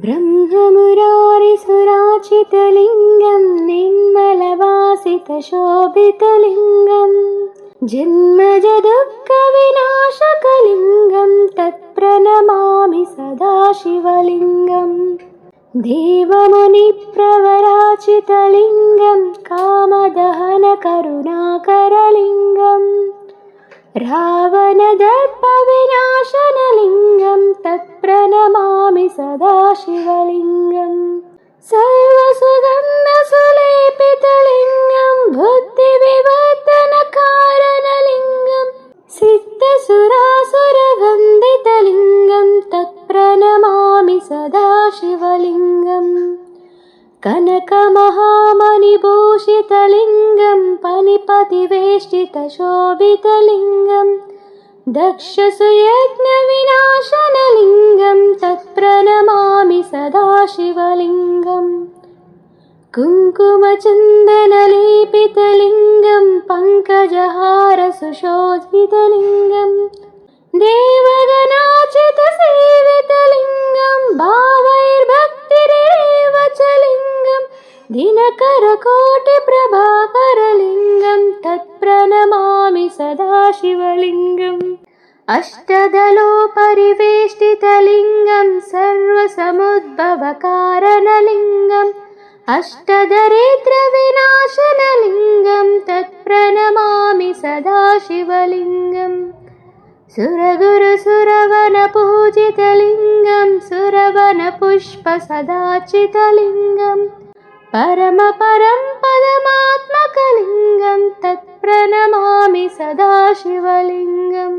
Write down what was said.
ब्रह्ममुरारिसुराचितलिङ्गं निर्मलवासितशोभितलिङ्गम् जन्मजदुःखविनाशकलिङ्गं तत्प्रणमामि सदा शिवलिङ्गम् देवमुनिप्रवराचितलिङ्गं कामदहनकरुणाकरलिङ्गम्। रावणदर्पविनाशनलिङ्गं सदा शिवलिङ्गम्। सर्वसुगन्धसुलेपितलिङ्गं बुद्धिविवर्तनकारणलिङ्गं सिद्धसुरासुरवन्दितलिङ्गं तत्प्रणमामि सदा शिवलिङ्गम् कनकमहामणिभूषितलिङ्गं पनिपतिवेष्टितशोभितलिङ्गं दक्षसुयज्ञविनाशनलिङ्गं तत्प्रणमामि सदा कुङ्कुमचन्दनलेपितलिङ्गं पङ्कजहारसुशोधितलिङ्गम् देवगणाचितसेवितलिङ्गं भावैर्भक्तिरेव च लिङ्गं दिनकरकोटिप्रभाकरलिङ्गं तत्प्रणमामि सदा शिवलिङ्गम् अष्टदलोपरिवेष्टितलिङ्गं सर्वसमुद्भवकारणलिङ्गम् अष्टदरिद्रविनाशनलिङ्गं तत्प्रणमामि सदा शिवलिङ्गम् सुरगुरुसुरवनपूजितलिङ्गं सुरवनपुष्पसदाचितलिङ्गं परमपरं पदमात्मकलिङ्गं तत्प्रणमामि सदा शिवलिङ्गम्